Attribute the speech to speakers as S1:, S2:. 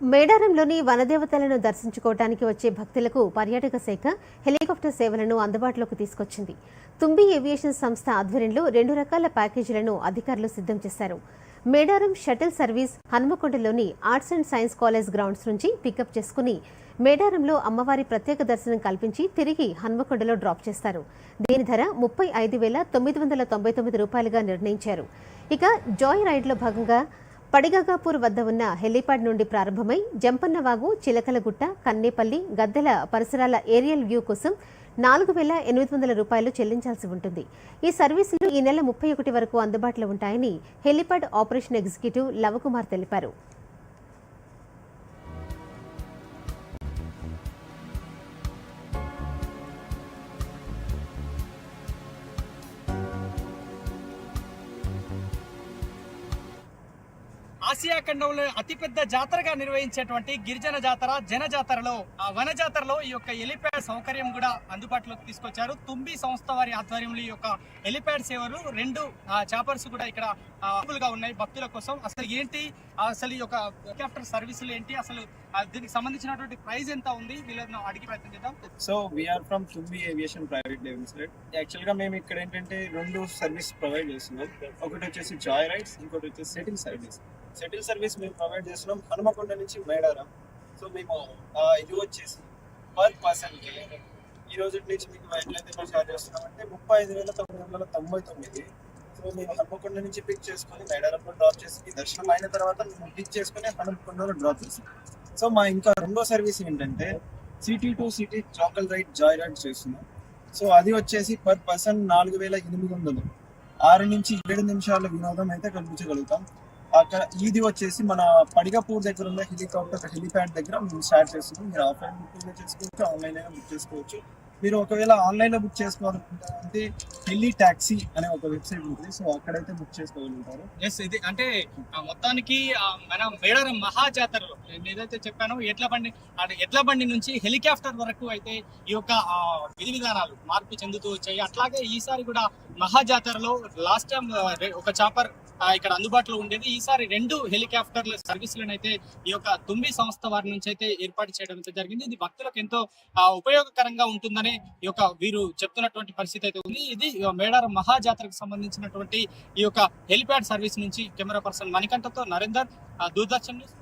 S1: మేడారంలోని వనదేవతలను దర్శించుకోవడానికి వచ్చే భక్తులకు పర్యాటక శాఖ హెలికాప్టర్ సేవలను అందుబాటులోకి తీసుకొచ్చింది. తుంబి ఏవియేషన్ సంస్థ ఆధ్వర్యంలో రెండు రకాల ప్యాకేజీలను అధికారులు సిద్ధం చేశారు. Medaram shuttle service హనుమకొండలోని arts and science college grounds నుంచి పికప్ చేసుకుని మేడారంలో అమ్మవారి ప్రత్యేక దర్శనం కల్పించి తిరిగి హన్మకొండలో డ్రాప్ చేస్తారు. దీని ధర ముప్పై ఐదు వేల తొమ్మిది వందల తొంభై తొమ్మిది రూపాయలుగా నిర్ణయించారు. ఇక జాయ్ రైడ్లో భాగంగా పడిగగాపూర్ వద్ద ఉన్న హెలీప్యాడ్ నుండి ప్రారంభమై జంపన్నవాగు చిలకలగుట్ట కన్నేపల్లి గద్దెల పరిసరాల ఏరియల్ వ్యూ కోసం నాలుగు వేల ఎనిమిది వందల రూపాయలు చెల్లించాల్సి ఉంటుంది. ఈ సర్వీసులు ఈ నెల ముప్పై ఒకటి వరకు అందుబాటులో ఉంటాయని హెలీప్యాడ్ ఆపరేషన్ ఎగ్జిక్యూటివ్ లవకుమార్ తెలిపారు.
S2: ఆసియా ఖండంలో అతిపెద్ద జాతరగా నిర్వహించేటువంటి గిరిజన జాతర జన జాతరలో ఆ వన జాతరలో ఈ యొక్క ఎలిప్యాడ్ సౌకర్యం కూడా అందుబాటులోకి తీసుకొచ్చారు. తుంబి సంస్థ వారి ఆధ్వర్యంలో ఈ యొక్క ఎలిప్యాడ్ సేవలు రెండు చాపర్స్ కూడా ఇక్కడ గా ఉన్నాయి భక్తుల కోసం. అసలు ఏంటి అసలు ఈ యొక్క హెలికాప్టర్ సర్వీసులు ఏంటి? అసలు దీనికి సంబంధించినటువంటి ప్రైస్ ఎంత ఉంది? వీళ్ళని అడిగి ప్రయత్నం చేద్దాం.
S3: So we are from Thumbi aviation private limited యాక్చువల్గా మేము ఇక్కడ ఏంటంటే రెండు సర్వీస్ ప్రొవైడ్ చేస్తున్నాం. ఒకటి వచ్చేసి జాయ్ రైడ్స్ ఇంకోటి వచ్చేసి సెటిల్ సర్వీస్ సెటిల్ సర్వీస్ మేము ప్రొవైడ్ చేస్తున్నాం హనుమకొండ నుంచి మేడారం. సో మేము ఇది వచ్చేసి పర్ పర్సన్కి ఈ రోజు నుంచి మీకు ఎట్లయితే మేము చార్జ్ చేస్తున్నాం అంటే ముప్పై ఐదు వేల తొమ్మిది వందల తొంభై తొమ్మిది. సో మేము హనుమకొండ నుంచి పిక్ చేసుకొని మేడారంలో డ్రాప్ చేసి దర్శనం అయిన తర్వాత మేము పిక్ చేసుకుని హనుమకొండలో డ్రాప్ చేస్తాం సో మా ఇంకా రెండో సర్వీస్ ఏంటంటే సిటీ టు సిటీ చాకల్ రైడ్ జాయ్ రైడ్ చేస్తున్నాం. సో అది వచ్చేసి పర్ పర్సన్ నాలుగు వేల ఎనిమిది వందలు. ఆరు నుంచి ఏడు నిమిషాల వినోదం అయితే కల్పించగలుగుతాం. అక్కడ ఇది వచ్చేసి మన పడిగపూర్ దగ్గర ఉన్న హెలికాప్టర్ హెలిప్యాడ్ దగ్గర మేము స్టార్ట్ చేస్తున్నాం. మీరు ఆఫ్లైన్ బుకింగ్ చేసుకోవచ్చు ఆన్లైన్ అయినా బుక్ చేసుకోవచ్చు. మీరు ఒకవేళ ఆన్లైన్లో బుక్ చేసుకోవాలనుకుంటే ఢిల్లీ టాక్సీ అనే ఒక వెబ్సైట్ ఉంటుంది. సో అక్కడైతే బుక్ చేసుకోగలుగుతారు.
S2: ఎస్ ఇది అంటే మొత్తానికి మన మేడారం మహా జాతరలో నేను ఏదైతే చెప్పానో ఎడ్ల బండి అంటే ఎడ్ల బండి నుంచి హెలికాప్టర్ వరకు అయితే ఈ యొక్క విధి విధానాలు మార్పు చెందుతూ వచ్చాయి. అట్లాగే ఈసారి కూడా మహా జాతరలో లాస్ట్ టైం ఒక చాపర్ ఇక్కడ అందుబాటులో ఉండేది. ఈసారి రెండు హెలికాప్టర్ల సర్వీసులను అయితే ఈ యొక్క తుమ్మి సంస్థ వారి నుంచి అయితే ఏర్పాటు చేయడం అయితే జరిగింది. ఇది భక్తులకు ఎంతో ఉపయోగకరంగా ఉంటుందని ఈ యొక్క వీరు చెప్తున్నటువంటి పరిస్థితి అయితే ఉంది. ఇది మేడారం మహా జాతరకు సంబంధించినటువంటి ఈ యొక్క హెలిప్యాడ్ సర్వీస్ నుంచి కెమెరా పర్సన్ మణికంఠతో నరేందర్. దూరదర్శన్ న్యూస్.